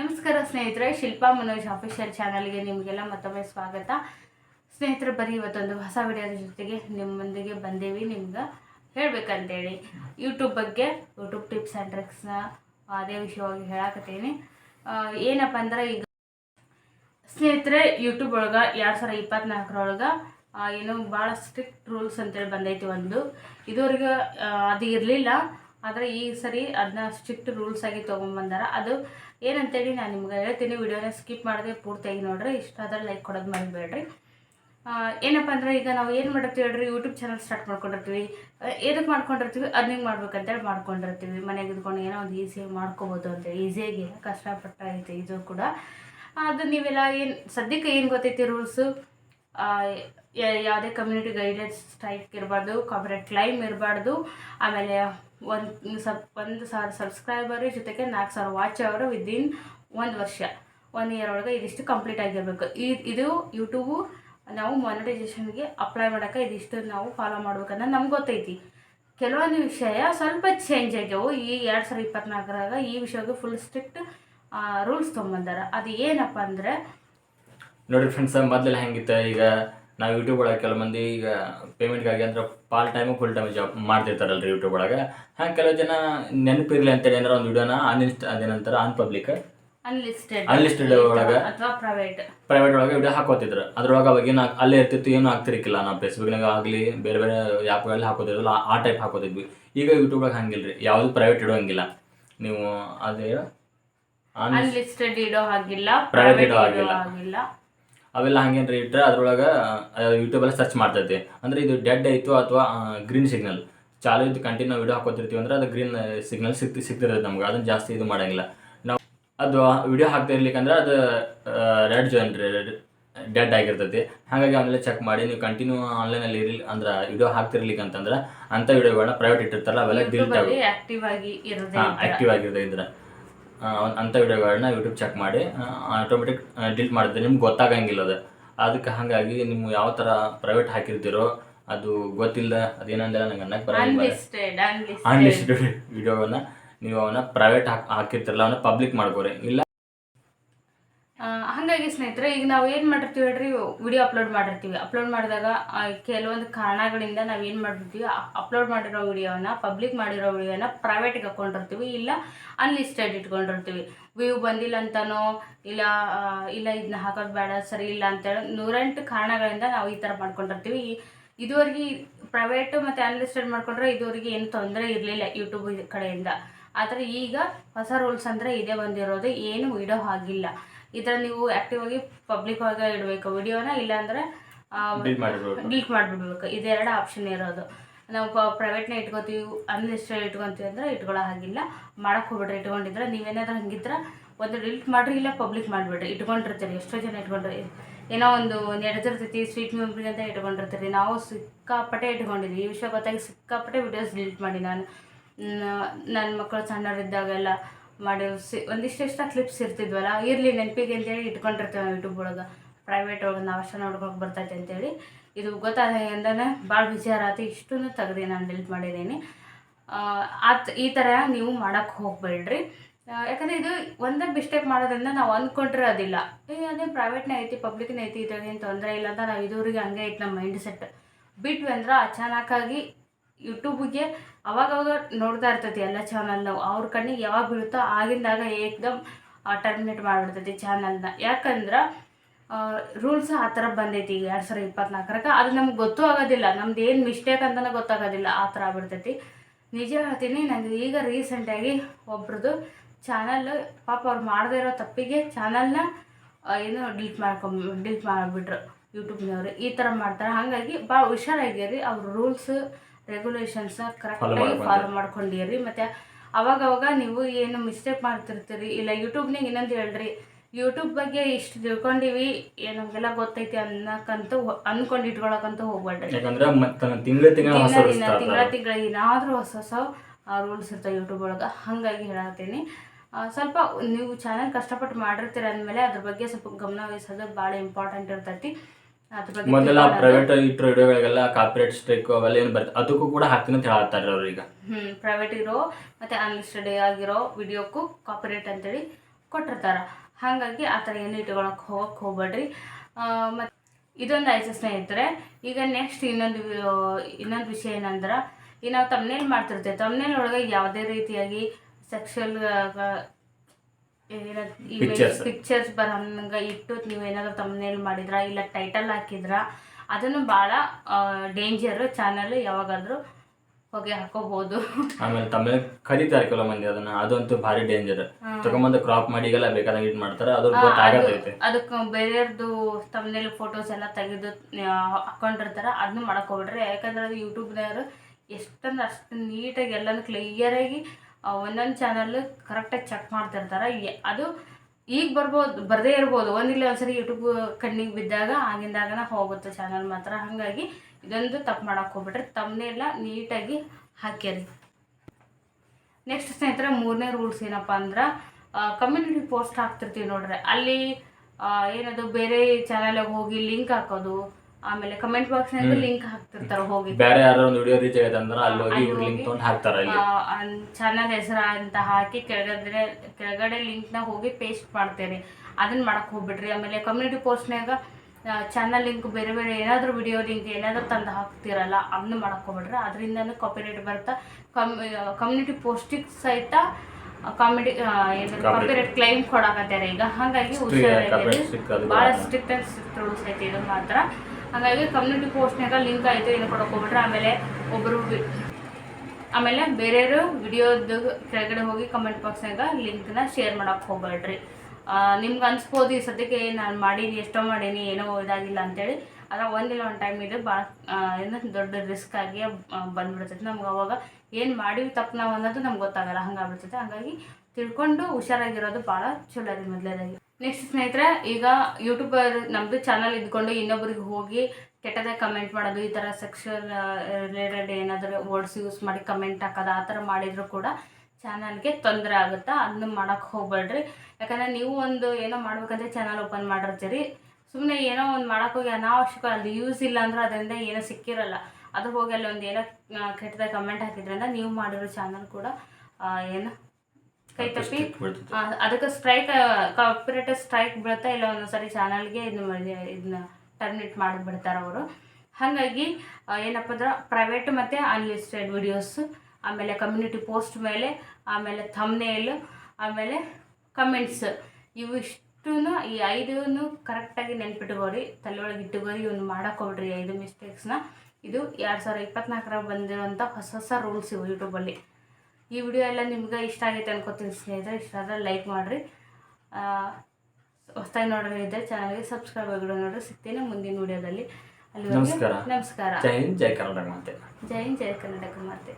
ನಮಸ್ಕಾರ ಸ್ನೇಹಿತರೆ, ಶಿಲ್ಪಾ ಮನೋಜ್ ಅಫಿಷಿಯಲ್ ಚಾನಲ್ಗೆ ನಿಮಗೆಲ್ಲ ಮತ್ತೊಮ್ಮೆ ಸ್ವಾಗತ. ಸ್ನೇಹಿತರು, ಬರೀ ಇವತ್ತೊಂದು ಹೊಸ ವಿಡಿಯೋದ ಜೊತೆಗೆ ನಿಮ್ಮೊಂದಿಗೆ ಬಂದೇವಿ. ನಿಮ್ಗೆ ಹೇಳ್ಬೇಕಂತೇಳಿ. ಯೂಟ್ಯೂಬ್ ಬಗ್ಗೆ ಯೂಟ್ಯೂಬ್ ಟಿಪ್ಸ್ ಆ್ಯಂಡ್ ಟ್ರಿಕ್ಸ್ನ ಅದೇ ವಿಷಯವಾಗಿ ಹೇಳಕತ್ತೀನಿ. ಏನಪ್ಪ ಅಂದ್ರೆ ಈಗ ಸ್ನೇಹಿತರೆ ಯೂಟ್ಯೂಬ್ ಒಳಗೆ ಎರಡು ಸಾವಿರ ಇಪ್ಪತ್ನಾಲ್ಕರೊಳಗೆ ಏನು ಭಾಳ ಸ್ಟ್ರಿಕ್ಟ್ ರೂಲ್ಸ್ ಅಂತೇಳಿ ಬಂದೈತಿ ಒಂದು. ಇದುವರೆಗೆ ಅದು ಇರಲಿಲ್ಲ. ಆದರೆ ಈ ಸರಿ ಅದನ್ನ ಸ್ಟ್ರಿಕ್ಟ್ ರೂಲ್ಸ್ ಆಗಿ ತೊಗೊಂಬಂದಾರ ಅದು ಏನಂತೇಳಿ ನಾನು ನಿಮ್ಗೆ ಹೇಳ್ತೀನಿ, ವಿಡಿಯೋನ ಸ್ಕಿಪ್ ಮಾಡಿದೆ ಪೂರ್ತಿಯಾಗಿ ನೋಡ್ರಿ. ಇಷ್ಟ ಆದರೆ ಲೈಕ್ ಕೊಡೋದು ಮರಿಬೇಡ್ರಿ. ಏನಪ್ಪ ಅಂದರೆ ಈಗ ನಾವು ಏನು ಮಾಡಿರ್ತೀವಿ ಹೇಳ್ರಿ ಯೂಟ್ಯೂಬ್ ಚಾನಲ್ ಸ್ಟಾರ್ಟ್ ಮಾಡ್ಕೊಂಡಿರ್ತೀವಿ. ಏನಕ್ಕೆ ಮಾಡ್ಕೊಂಡಿರ್ತೀವಿ? ಅರ್ನಿಂಗ್ ಮಾಡ್ಬೇಕಂತೇಳಿ ಮಾಡ್ಕೊಂಡಿರ್ತೀವಿ. ಮನೆಗೆ ಇದ್ಕೊಂಡು ಏನೋ ಒಂದು ಈಸಿಯಾಗಿ ಮಾಡ್ಕೋಬೋದು ಅಂತ ಈಸಿಯಾಗಿ ಐತೆ ಇದು ಕೂಡ. ಅದು ನೀವೆಲ್ಲ ಏನು, ಸದ್ಯಕ್ಕೆ ಏನು ಗೊತ್ತೈತಿ ರೂಲ್ಸು ಯಾವುದೇ ಕಮ್ಯುನಿಟಿ ಗೈಡ್ಲೈನ್ಸ್ ಸ್ಟ್ರೈಕ್ ಇರಬಾರ್ದು ಕಾಪರೇಟ್ ಕ್ಲೈಮ್ ಇರಬಾರ್ದು, ಆಮೇಲೆ ಒಂದು ಸಬ್, ಒಂದು ಸಾವಿರ ಸಬ್ಸ್ಕ್ರೈಬರ್ ಜೊತೆಗೆ ನಾಲ್ಕು ಸಾವಿರ ವಾಚ್ ಅವರು ವಿದಿನ್ ಒಂದು ವರ್ಷ. ಒನ್ ಇಯರ್ ಒಳಗೆ ಇದಿಷ್ಟು ಕಂಪ್ಲೀಟ್ ಆಗಿರಬೇಕು. ಇದು ಯೂಟ್ಯೂಬು ನಾವು ಮಾನಿಟೈಸೇಷನ್ಗೆ ಅಪ್ಲೈ ಮಾಡೋಕೆ ಇದಿಷ್ಟು ನಾವು ಫಾಲೋ ಮಾಡ್ಬೇಕನ್ನೋ ನಮ್ಗೆ ಗೊತ್ತೈತಿ. ಕೆಲವೊಂದು ವಿಷಯ ಸ್ವಲ್ಪ ಚೇಂಜ್ ಆಗ್ಯಾವು. ಈ ಎರಡು ಸಾವಿರದ ಇಪ್ಪತ್ನಾಲ್ಕರಾಗ ಈ ವಿಷಯಕ್ಕೆ ಫುಲ್ ಸ್ಟ್ರಿಕ್ಟ್ ರೂಲ್ಸ್ ತೊಗೊಂಬಂದಾರ. ಅದು ಏನಪ್ಪ ಅಂದರೆ ನೋಡಿ ಫ್ರೆಂಡ್ಸ್ ಮೊದಲೆಲ್ಲ ಹೆಂಗಿತ್ತು? ಈಗ ನಾವು ಯೂಟ್ಯೂಬ್ ಒಳಗೆ ಕೆಲವು ಮಂದಿ ಈಗ ಪೇಮೆಂಟ್ಗಾಗಿ ಅಂದ್ರೆ part time full time job ಮಾಡ್ತಿರ್ತಾರಲ್ರಿ YouTube ಒಳಗೆ. ಹಾಗೆ ಕೆಲವು ಜನ ನೆನಪಿರಲಿ ಅಂತೇಳಿ ಏನಾರ ಒಂದು ವಿಡಿಯೋನ ಅನ್ಲಿಸ್ಟ್ ಅದೇನಂತಾರೆ ಅನ್ಪಬ್ಲಿಕ್ ಅನ್ಲಿಸ್ಟೆಡ್ ಒಳಗೆ. ಪ್ರೈವೇಟ್ ಒಳಗೆ ವಿಡಿಯೋ ಹಾಕೋತಿದ್ರು. ಅದ್ರೊಳಗೆ ಅವಾಗ ಏನು ಅಲ್ಲೇ ಇರ್ತಿತ್ತು ಏನು ಆಗ್ತಿರ್ಕಿಲ್ಲ ನಾವು ಫೇಸ್ಬುಕ್ನಾಗ ಆಗಲಿ ಬೇರೆ ಬೇರೆ ಆ್ಯಪ್ಗಳಲ್ಲಿ ಹಾಕೋತಿದ್ರು ಆ ಟೈಪ್ ಹಾಕೋತಿದ್ವಿ. ಈಗ ಯೂಟ್ಯೂಬ್ ಒಳಗೆ ಹಂಗಿಲ್ರಿ. ಯಾವುದು ಪ್ರೈವೇಟ್ ಇಡೋಂಗಿಲ್ಲ ನೀವು ಅದೇ ಅನ್ ಅನ್ಲಿಸ್ಟೆಡ್ ಇಡೋ ಹಾಗಿಲ್ಲ. ಪ್ರೈವೇಟ್ ಇಡೋ. ಹಾಗಿಲ್ಲ. ಅವೆಲ್ಲ ಹಂಗೇನ್ರಿ ಇಟ್ಟರೆ ಅದ್ರೊಳಗೆ ಯೂಟ್ಯೂಬಲ್ಲಿ ಸರ್ಚ್ ಮಾಡ್ತೈತಿ. ಅಂದ್ರೆ ಇದು ಡೆಡ್ ಆಯಿತು ಅಥವಾ ಗ್ರೀನ್ ಸಿಗ್ನಲ್ ಚಾಲು ಇದ್ದು ಕಂಟಿನ್ಯೂ ವಿಡಿಯೋ ಹಾಕೋತಿರ್ತೀವಿ ಅಂದ್ರೆ ಅದು ಗ್ರೀನ್ ಸಿಗ್ನಲ್ ಸಿಕ್ತಿ ಸಿಗ್ತಿರ್ತೈತೆ ನಮ್ಗೆ. ಅದನ್ನ ಜಾಸ್ತಿ ಇದು ಮಾಡಂಗಿಲ್ಲ. ನಾವು ಅದು ವಿಡಿಯೋ ಹಾಕ್ತಾ ಇರ್ಲಿಕ್ಕಂದ್ರೆ ಅದು ರೆಡ್ ಜೋನ್ ರೀ ಡೆಡ್ ಆಗಿರ್ತೈತಿ. ಹಾಗಾಗಿ ಆಮೇಲೆ ಚೆಕ್ ಮಾಡಿ ನೀವು ಕಂಟಿನ್ಯೂ ಆನ್ಲೈನಲ್ಲಿ ಇರಲಿ ಅಂದ್ರೆ ವಿಡಿಯೋ ಹಾಕ್ತಿರ್ಲಿಕ್ಕೆ ಅಂತಂದ್ರೆ ಅಂಥ ವಿಡಿಯೋಗಳನ್ನ ಪ್ರೈವೇಟ್ ಇಟ್ಟಿರ್ತಾರಲ್ಲ ಅವೆಲ್ಲ ಡಿಲೀಟ್ ಯೂಟ್ಯೂಬ್ ಆಗಿ ಆಕ್ಟಿವ್ ಆಗಿ ಇರೋದೇ ಹಾಂ ಆ್ಯಕ್ಟಿವ್ ಆಗಿರ್ತದೆ ಇದ್ರೆ. ಅಂಥ ವಿಡಿಯೋಗಳನ್ನ ಯೂಟ್ಯೂಬ್ ಚೆಕ್ ಮಾಡಿ ಆಟೋಮೆಟಿಕ್ ಡಿಲೀಟ್ ಮಾಡಿದ್ರೆ ನಿಮ್ಗೆ ಗೊತ್ತಾಗಂಗಿಲ್ಲ ಅದು. ಅದಕ್ಕೆ ಹಾಗಾಗಿ ನೀವು ಯಾವ ಥರ ಪ್ರೈವೇಟ್ ಹಾಕಿರ್ತೀರೋ ಅದು ಗೊತ್ತಿಲ್ಲ ಅದೇನಂದ್ರೆ ನಂಗೆ ಅನ್ನಕ್ಕೆ ಬರಲ್ಲ ಅನ್ಲಿಸ್ಟೆಡ್ ವಿಡಿಯೋವನ್ನ ನೀವು ಅವನ್ನ ಪ್ರೈವೇಟ್ ಹಾಕಿ ಹಾಕಿರ್ತಿರಲ್ಲ ಅವನ್ನ ಪಬ್ಲಿಕ್ ಮಾಡ್ಕೋರಿ. ಇಲ್ಲ ಹಾಗಾಗಿ ಸ್ನೇಹಿತರೆ, ಈಗ ನಾವು ಏನು ಮಾಡಿರ್ತೀವಿ ಹೇಳ್ರಿ ವಿಡಿಯೋ ಅಪ್ಲೋಡ್ ಮಾಡಿರ್ತೀವಿ. ಅಪ್ಲೋಡ್ ಮಾಡಿದಾಗ ಕೆಲವೊಂದು ಕಾರಣಗಳಿಂದ ನಾವು ಏನು ಮಾಡಿರ್ತೀವಿ ಅಪ್ಲೋಡ್ ಮಾಡಿರೋ ವಿಡಿಯೋನ ಪಬ್ಲಿಕ್ ಮಾಡಿರೋ ವಿಡಿಯೋನ ಪ್ರೈವೇಟಿಗೆ ಹಾಕೊಂಡಿರ್ತೀವಿ, ಇಲ್ಲ ಅನ್ಲಿಸ್ಟೆಡ್ ಇಟ್ಕೊಂಡಿರ್ತೀವಿ. ವ್ಯೂ ಬಂದಿಲ್ಲ ಅಂತನೋ, ಇಲ್ಲ ಇಲ್ಲ ಇದನ್ನ ಹಾಕೋದು ಬೇಡ, ಸರಿ ಇಲ್ಲ ಅಂತೇಳಿ, ನೂರೆಂಟು ಕಾರಣಗಳಿಂದ ನಾವು ಈ ಥರ ಮಾಡ್ಕೊಂಡಿರ್ತೀವಿ. ಇದುವರೆಗೆ ಪ್ರೈವೇಟ್ ಮತ್ತು ಅನ್ಲಿಸ್ಟೆಡ್ ಮಾಡ್ಕೊಂಡ್ರೆ ಇದುವರೆಗೆ ಏನು ತೊಂದರೆ ಇರಲಿಲ್ಲ ಯೂಟ್ಯೂಬ್ ಕಡೆಯಿಂದ. ಆದರೆ ಈಗ ಹೊಸ ರೂಲ್ಸ್ ಅಂದರೆ ಇದೇ ಬಂದಿರೋದು, ಏನು ಇಡೋ ಹಾಗಿಲ್ಲ. ಈ ಥರ ನೀವು ಆ್ಯಕ್ಟಿವ್ ಆಗಿ ಪಬ್ಲಿಕ್ ಆಗಿ ಇಡಬೇಕು. ವಿಡಿಯೋನ ಇಲ್ಲಾಂದರೆ ಡಿಲೀಟ್ ಮಾಡಿಬಿಡ್ಬೇಕು. ಇದೆರಡು ಆಪ್ಷನ್ ಇರೋದು. ನಾವು ಪ್ರೈವೇಟ್ನ ಇಟ್ಕೋತೀವಿ ಅನ್ಲಿಸ್ಟೆಡ್ ಇಟ್ಕೊತೀವಿ ಅಂದರೆ ಇಟ್ಕೊಳ್ಳೋ ಹಾಗಿಲ್ಲ. ಮಾಡೋಕೆ ಹೋಗ್ಬಿಡ್ರಿ. ಇಟ್ಕೊಂಡಿದ್ರೆ ನೀವೇನಾದ್ರೂ ಹಂಗಿದ್ರೆ ಒಂದು ಡಿಲೀಟ್ ಮಾಡಿರಿ ಇಲ್ಲ ಪಬ್ಲಿಕ್ ಮಾಡಿಬಿಡ್ರಿ. ಇಟ್ಕೊಂಡಿರ್ತೀರಿ. ಎಷ್ಟೋ ಜನ ಇಟ್ಕೊಂಡ್ರಿ. ಏನೋ ಒಂದು ನಡೆದಿರ್ತೈತಿ ಸ್ವೀಟ್ ಮೆಮ್ರಿ ಅಂತ ಇಟ್ಕೊಂಡಿರ್ತೀರಿ. ನಾವು ಸಿಕ್ಕಾಪಟ್ಟೆ ಇಟ್ಕೊಂಡಿದ್ವಿ. ಈ ವಿಷಯ ಗೊತ್ತಾಗಿ ಸಿಕ್ಕಾಪಟ್ಟೆ ವಿಡಿಯೋಸ್ ಡಿಲೀಟ್ ಮಾಡಿ ನಾನು. ನನ್ನ ಮಕ್ಕಳು ಸಣ್ಣವರಿದ್ದಾಗೆಲ್ಲ ಮಾಡಿ ಸಿ, ಒಂದಿಷ್ಟು ಕ್ಲಿಪ್ಸ್ ಇರ್ತಿದ್ವಲ್ಲ, ಇರಲಿ ನೆನಪಿಗೆ ಅಂತೇಳಿ ಇಟ್ಕೊಂಡಿರ್ತೇವೆ ನಾವು ಯೂಟ್ಯೂಬ್ ಒಳಗೆ. ಪ್ರೈವೇಟ್ ಒಳಗೆ ನಾವು ಅಷ್ಟೇ ನೋಡ್ಕೊಳಕ್ಕೆ ಬರ್ತೈತೆ ಅಂತೇಳಿ ಇದು ಗೊತ್ತಾದಂಗೆ ಭಾಳ ವಿಚಾರ ಆಯ್ತು ಇಷ್ಟನ್ನು ತೆಗ್ದು ನಾನು ಡಿಲೀಟ್ ಮಾಡಿದ್ದೀನಿ. ಆತ್ ಈ ಥರ ನೀವು ಮಾಡೋಕ್ಕೆ ಹೋಗಬೇಡ್ರಿ. ಯಾಕಂದರೆ ಇದು ಒಂದೇ ಮಿಸ್ಟೇಕ್ ಮಾಡೋದ್ರಿಂದ ನಾವು ಅಂದ್ಕೊಂಡ್ರೆ ಅದಿಲ್ಲ. ಏ, ಅದೇ ಪ್ರೈವೇಟ್ನೇ ಐತಿ ಪಬ್ಲಿಕ್ನೇ ಐತಿ, ಇದ್ರಾಗ ಏನು ತೊಂದರೆ ಇಲ್ಲ ಅಂತ ನಾವು ಇದುವರೆಗೆ ಹಂಗೆ ಐತಿ ನಮ್ಮ ಮೈಂಡ್ ಸೆಟ್ ಬಿಟ್ವಿ ಅಂದ್ರೆ ಅಚಾನಕ್ಕಾಗಿ ಯೂಟ್ಯೂಬಿಗೆ ಅವಾಗವಾಗ ನೋಡ್ತಾ ಇರ್ತೈತಿ ಎಲ್ಲ ಚಾನಲ್ ನಾವು ಅವ್ರ ಕಣ್ಣಿಗೆ ಯಾವಾಗ ಬೀಳುತ್ತೋ ಆಗಿಂದಾಗ ಏಕ್ದಮ್ ಟರ್ಮಿನೇಟ್ ಮಾಡಿಬಿಡ್ತೈತಿ ಚಾನಲ್ನ. ಯಾಕಂದ್ರೆ ರೂಲ್ಸ್ ಆ ಥರ ಬಂದೈತಿ ಈಗ ಎರಡು ಸಾವಿರದ ಇಪ್ಪತ್ನಾಲ್ಕರಾಗ. ಅದು ನಮ್ಗೆ ಗೊತ್ತೂ ಆಗೋದಿಲ್ಲ. ನಮ್ದು ಏನು ಮಿಸ್ಟೇಕ್ ಅಂತಲೇ ಗೊತ್ತಾಗೋದಿಲ್ಲ. ಆ ಥರ ಆಗ್ಬಿಡ್ತೈತಿ. ನಿಜ ಹೇಳ್ತೀನಿ ನನಗೆ ಈಗ ರೀಸೆಂಟಾಗಿ ಒಬ್ರದ್ದು ಚಾನಲ್, ಪಾಪ ಅವ್ರು ಮಾಡದೇ ಇರೋ ತಪ್ಪಿಗೆ ಚಾನಲ್ನ ಏನು ಡಿಲೀಟ್ ಮಾಡ್ಕೊಂಬ ಡಿಲೀಟ್ ಮಾಡಿಬಿಟ್ರು ಯೂಟ್ಯೂಬ್ನವರು. ಈ ಥರ ಮಾಡ್ತಾರೆ. ಹಾಗಾಗಿ ಭಾಳ ಹುಷಾರಾಗ್ಯಾರಿ ಅವ್ರ ರೂಲ್ಸ್ ರೆಗ್ಯುಲೇಷನ್ಸ್ನ ಕರೆಕ್ಟಾಗಿ. ಫಾಲೋ ಮಾಡ್ಕೊಂಡಿರಿ. ಮತ್ತು ಅವಾಗವಾಗ ನೀವು ಏನು ಮಿಸ್ಟೇಕ್ ಮಾಡ್ತಿರ್ತೀರಿ? ಇಲ್ಲ ಯೂಟ್ಯೂಬ್ನಾಗ ಇನ್ನೊಂದು ಹೇಳ್ರಿ. ಯೂಟ್ಯೂಬ್ ಬಗ್ಗೆ ಇಷ್ಟು ತಿಳ್ಕೊಂಡಿವಿ. ನಮಗೆಲ್ಲ ಗೊತ್ತೈತಿ ಅನ್ನಕ್ಕಂತೂ ಅನ್ಕೊಂಡು ಇಟ್ಕೊಳಕಂತೂ ಹೋಗ್ಬೇಡ್ರಿ ತಿಂಗಳ ತಿಂಗಳ ದಿನ ಏನಾದರೂ ಹೊಸ ಹೊಸ ರೂಲ್ಸ್ ಇರ್ತಾವೆ ಯೂಟ್ಯೂಬ್ ಒಳಗೆ. ಹಾಗಾಗಿ ಹೇಳತ್ತೀನಿ ಸ್ವಲ್ಪ ನೀವು ಚಾನಲ್ ಕಷ್ಟಪಟ್ಟು ಮಾಡಿರ್ತೀರ ಅಂದಮೇಲೆ ಅದ್ರ ಬಗ್ಗೆ ಸ್ವಲ್ಪ ಗಮನ ವಹಿಸೋದು ಭಾಳ ಇಂಪಾರ್ಟೆಂಟ್ ಇರ್ತೈತಿ. ಮೊದಲ. ಪ್ರೈವೇಟ್ ಈ ವಿಡಿಯೋಗಳಿಗೆಲ್ಲ ಕಾರ್ಪೊರೇಟ್ ಸ್ಟ್ರೈಕ್ ಅವೆಲ್ಲ ಏನು ಬರ್ತದೆ ಅದಕ್ಕೂ ಕೂಡ ಹಾಕ್ತೀನಿ ಅಂತ ಹೇಳ್ತಾರೆ ಅವ್ರು ಈಗ. ಹ್ಞೂ ಪ್ರೈವೇಟ್ ಇರೋ ಮತ್ತೆ ಅನ್ಲಿಸ್ಟೆಡ್ ಆಗಿರೋ ವಿಡಿಯೋಕ್ಕೂ ಕಾಪಿರೇಟ್ ಅಂತೇಳಿ ಕೊಟ್ಟಿರ್ತಾರೆ. ಹಾಗಾಗಿ ಆ ಥರ ಏನು ಇಟ್ಕೊಳಕ್ಕೆ ಹೋಗಕ್ಕೆ ಹೋಗ್ಬೇಡ್ರಿ. ಮತ್ತು ಇದೊಂದು ಆಯ್ತು ಸ್ನೇಹಿತರೆ. ಈಗ ನೆಕ್ಸ್ಟ್ ಇನ್ನೊಂದು ಇನ್ನೊಂದು ವಿಷಯ ಏನಂದ್ರೆ ಈಗ ನಾವು ತಮ್ನೇಲ್ ಮಾಡ್ತಿರ್ತೇವೆ. ತಮ್ನೇಲ್ ಒಳಗೆ ಯಾವುದೇ ರೀತಿಯಾಗಿ ಸೆಕ್ಷುವಲ್ Pictures. ಪಿಕ್ಚರ್ಸ್ ಬರಂಗ ಇಟ್ಟು ನೀವು ಏನಾದ್ರು ತಮ್ಮನೇಲಿ ಮಾಡಿದ್ರ ಇಲ್ಲ ಟೈಟಲ್ ಹಾಕಿದ್ರ ಅದನ್ನು ಬಹಳ ಡೇಂಜರ್ ಚಾನಲ್ ಯಾವಾಗಾದ್ರೂ ಹೋಗಿ ಹಾಕೋಬಹುದು ಆಮೇಲೆ ತಮ್ಮ ಕರೀತಾರೆ ಕೆಲವು ಮಂದಿ ಅದನ್ನ ಅದಂತೂ ಭಾರಿ ಡೇಂಜರ್ ತಗೊಂಬಂದು ಕ್ರಾಪ್ ಮಾಡಿ ಈಗೆಲ್ಲ ಬೇಕಾದಂಗೆ ಇಟ್ ಮಾಡ್ತಾರೆ ಅದು ಗೊತ್ತಾಗತೈತೆ ಅದಕ್ಕೆ ಬೇರೆಯವ್ರದ್ದು ತಮ್ಮನೇಲಿ ಫೋಟೋಸ್ ಎಲ್ಲ ತೆಗೆದು ಹಾಕೊಂಡಿರ್ತಾರ ಅದನ್ನ ಮಾಡಕ್ ಹೋಗ್ಬಿಡ್ರಿ. ಯಾಕಂದ್ರೆ ಅದು ಯೂಟ್ಯೂಬ್ನವರು ಎಷ್ಟಂದ್ರೆ ಅಷ್ಟು ನೀಟಾಗಿ ಎಲ್ಲನೂ ಕ್ಲಿಯರಾಗಿ ಒಂದೊಂದು ಚಾನಲ್ ಕರೆಕ್ಟಾಗಿ ಚೆಕ್ ಮಾಡ್ತಿರ್ತಾರೆ. ಅದು ಈಗ ಬರ್ಬೋದು, ಬರದೇ ಇರ್ಬೋದು. ಒಂದಿಲ್ಲ ಒಂದ್ಸರಿ ಯೂಟ್ಯೂಬ್ ಕಣ್ಣಿಗೆ ಬಿದ್ದಾಗ ಆಗಿಂದಾಗನ ಹೋಗುತ್ತೆ ಚಾನಲ್ ಮಾತ್ರ. ಹಾಗಾಗಿ ಇದೊಂದು ತಪ್ಪು ಮಾಡಕ್ಕೆ ಹೋಗ್ಬಿಟ್ರೆ ತಮ್ಮನೆಲ್ಲ ನೀಟಾಗಿ ಹಾಕಿರಿ ನೆಕ್ಸ್ಟ್ ಸ್ನೇಹಿತರೆ, ಮೂರನೇ ರೂಲ್ಸ್ ಏನಪ್ಪ ಅಂದ್ರೆ ಕಮ್ಯುನಿಟಿ ಪೋಸ್ಟ್ ಹಾಕ್ತಿರ್ತೀವಿ ನೋಡ್ರಿ. ಅಲ್ಲಿ ಏನದು ಬೇರೆ ಚಾನಲ್ಗೆ ಹೋಗಿ ಲಿಂಕ್ ಹಾಕೋದು ಆಮೇಲೆ ಕಮೆಂಟ್ನಲ್ಲಿ ಲಿಂಕ್ ಹಾಕ್ತಿರ್ತಾರೆ ಹೋಗಿ ಬೇರೆ ಯಾರೋ ಒಂದು ವಿಡಿಯೋ ರೀಚ್ ಆಗಿದೆ ಅಂದ್ರೆ ಅಲ್ಲಿ ಹೋಗಿ ಅಲ್ಲಿ ಇವ್ರು ಲಿಂಕ್ ತಗೊಂಡು ಹಾಕ್ತಾರೆ ಇಲ್ಲಿ. ಚಾನೆಲ್ ಹೆಸರು ಅಂತ ಹಾಕಿ ಕೆಳಗಡೆ ಕೆಳಗಡೆ ಲಿಂಕ್ನ ಹೋಗಿ ಪೇಸ್ಟ್ ಮಾಡ್ತೇನೆ ಅದನ್ನ ಮಾಡಕ್ ಹೋಗ್ಬಿಡ್ರಿ. ಆಮೇಲೆ ಕಮ್ಯುನಿಟಿ ಪೋಸ್ಟ್ನಾಗ ಚಾನಲ್ ಲಿಂಕ್ ಬೇರೆ ಬೇರೆ ಏನಾದರೂ ವಿಡಿಯೋ ಲಿಂಕ್ ಏನಾದರೂ ತಂದು ಹಾಕ್ತಿರಲ್ಲ ಅದನ್ನ ಮಾಡಕ್ ಹೋಗ್ಬಿಡ್ರಿ. ಅದರಿಂದನೂ ಕಾಪಿರೈಟ್ ಬರ್ತಾ. ಕಮ್ ಕಮ್ಯುನಿಟಿ ಪೋಸ್ಟಿಗೆ ಸಹಿತ ಕಾಮಿಡಿ ಕಾಪಿರೈಟ್ ಕ್ಲೈಮ್ ಕೊಡಕತ್ತಾರೆ ಈಗ. ಹಾಗಾಗಿ ಹುಷಾರಾಗಿ ಭಾಳ ಸ್ಟ್ರಿಕ್ಟ್ ಆಗಿ ಸ್ಟ್ರಿಕ್ಟ್ ರೂಲ್ಸ್ ಐತೆ ಇದು ಮಾತ್ರ. ಹಾಗಾಗಿ ಕಮ್ಯುನಿಟಿ ಪೋಸ್ಟ್ನಾಗ ಲಿಂಕ್ ಆಯಿತು ಏನು ಕೊಡಕ್ಕೆ ಹೋಗ್ಬಿಟ್ರೆ ಆಮೇಲೆ ಒಬ್ಬರು ಆಮೇಲೆ ಬೇರೆಯವರು ವಿಡಿಯೋದ ಕೆಳಗಡೆ ಹೋಗಿ ಕಮೆಂಟ್ ಬಾಕ್ಸ್ನಾಗ ಲಿಂಕ್ನ ಶೇರ್ ಮಾಡೋಕೆ ಹೋಗ್ಬೇಡ್ರಿ ನಿಮ್ಗೆ ಅನ್ಸ್ಬೋದು ಈ ಸದ್ಯಕ್ಕೆ ನಾನು ಮಾಡೀನಿ, ಎಷ್ಟೋ ಮಾಡೀನಿ, ಏನೋ ಇದಾಗಿಲ್ಲ ಅಂತೇಳಿ. ಆದರೆ ಒಂದಿಲ್ಲ, ಒಂದು ಟೈಮ್ ಇದು ಭಾಳ ಏನು ದೊಡ್ಡ ರಿಸ್ಕ್ ಆಗಿ ಬಂದ್ಬಿಡ್ತೈತೆ. ನಮ್ಗೆ ಅವಾಗ ಏನು ಮಾಡೀವಿ ತಪ್ಪು ನಾವು ಅನ್ನೋದು ನಮ್ಗೆ ಗೊತ್ತಾಗಲ್ಲ, ಹಂಗಾಗ್ಬಿಡ್ತೈತೆ. ಹಾಗಾಗಿ ತಿಳ್ಕೊಂಡು ಹುಷಾರಾಗಿರೋದು ಭಾಳ ಚಲೋ ರೀ ಮೊದಲೇದಾಗಿ. ನೆಕ್ಸ್ಟ್ ಸ್ನೇಹಿತರೆ, ಈಗ ಯೂಟ್ಯೂಬರ್ ನಮ್ಮದು ಚಾನಲ್ ಇದ್ಕೊಂಡು ಇನ್ನೊಬ್ರಿಗೆ ಹೋಗಿ ಕೆಟ್ಟದೇ ಕಮೆಂಟ್ ಮಾಡೋದು, ಈ ಥರ ಸೆಕ್ಷುವಲ್ ರಿಲೇಟೆಡ್ ಏನಾದರೂ ವರ್ಡ್ಸ್ ಯೂಸ್ ಮಾಡಿ ಕಮೆಂಟ್ ಹಾಕೋದು, ಆ ಥರ ಮಾಡಿದರೂ ಕೂಡ ಚಾನಲ್ಗೆ ತೊಂದರೆ ಆಗುತ್ತಾ? ಅದನ್ನ ಮಾಡೋಕ್ಕೆ ಹೋಗ್ಬೇಡ್ರಿ. ಯಾಕಂದರೆ ನೀವು ಒಂದು ಏನೋ ಮಾಡಬೇಕಂದ್ರೆ ಚಾನಲ್ ಓಪನ್ ಮಾಡಿರ್ತೀರಿ. ಸುಮ್ಮನೆ ಏನೋ ಒಂದು ಮಾಡೋಕೆ ಹೋಗಿ ಅನಾವಶ್ಯಕ ಅಲ್ಲಿ ಯೂಸ್ ಇಲ್ಲ ಅಂದ್ರೆ ಅದರಿಂದ ಏನೋ ಸಿಕ್ಕಿರಲ್ಲ. ಅದು ಹೋಗಿ ಅಲ್ಲಿ ಒಂದು ಏನೋ ಕೆಟ್ಟದಾಗ ಕಮೆಂಟ್ ಹಾಕಿದ್ರಿಂದ ನೀವು ಮಾಡಿರೋ ಚಾನಲ್ ಕೂಡ ಏನು ಕೈ ತಪ್ಪಿ ಅದಕ್ಕೆ ಸ್ಟ್ರೈಕ್ ಕಾರ್ಪೊರೇಟರ್ ಸ್ಟ್ರೈಕ್ ಬೀಳುತ್ತಾ ಇಲ್ಲ ಒಂದೊಂದ್ಸರಿ ಚಾನಲ್ಗೆ ಇದನ್ನ ಇದನ್ನ ಟರ್ಮಿನೇಟ್ ಮಾಡಿಬಿಡ್ತಾರೆ ಅವರು. ಹಾಗಾಗಿ ಏನಪ್ಪ ಅಂದ್ರೆ ಪ್ರೈವೇಟ್ ಮತ್ತು ಅನ್ಲಿಸ್ಟೆಡ್ ವಿಡಿಯೋಸ್ ಆಮೇಲೆ ಕಮ್ಯುನಿಟಿ ಪೋಸ್ಟ್ ಮೇಲೆ ಆಮೇಲೆ ಥಮ್ನೇಲ್ ಆಮೇಲೆ ಕಮೆಂಟ್ಸ್ ಇವು ಇಷ್ಟೂ ಈ ಐದೂ ಕರೆಕ್ಟಾಗಿ ನೆನ್ಪಿಟ್ಕೋರಿ ತಲೆಯೊಳಗೆ ಇಟ್ಟುಕೋರಿ ಇವ್ನು ಮಾಡಕ್ಕೆ ಈ ಐದು ಮಿಸ್ಟೇಕ್ಸ್ನ ಇದು ಎರಡು ಸಾವಿರದ ಇಪ್ಪತ್ನಾಲ್ಕರಾಗ ಬಂದಿರೋಂಥ ಹೊಸ ಹೊಸ ರೂಲ್ಸ್ ಇವು ಯೂಟ್ಯೂಬಲ್ಲಿ ಈ ವಿಡಿಯೋ ಎಲ್ಲ ನಿಮ್ಗೆ ಇಷ್ಟ ಆಗೈತೆ ಅನ್ಕೋತೀನಿ ಸ್ನೇಹಿತರೆ ಇಷ್ಟ ಆದರೆ ಲೈಕ್ ಮಾಡಿರಿ. ಹೊಸ್ತಾಗಿ ನೋಡೋರು ಇದ್ದರೆ ಚಾನಲ್ಗೆ ಸಬ್ಸ್ಕ್ರೈಬ್ ಆಗಿಡೋ ನೋಡ್ರಿ. ಸಿಗ್ತೀನಿ ಮುಂದಿನ ವಿಡಿಯೋದಲ್ಲಿ. ಅಲ್ಲಿ ನಮಸ್ಕಾರ. ನಮಸ್ಕಾರ. ಜೈ ಹಿಂದ್ ಜೈ ಕರ್ನಾಟಕ ಮಾತೆ. ಜೈ ಹಿಂದ್ ಜೈ ಕರ್ನಾಟಕ ಮಾತೆ.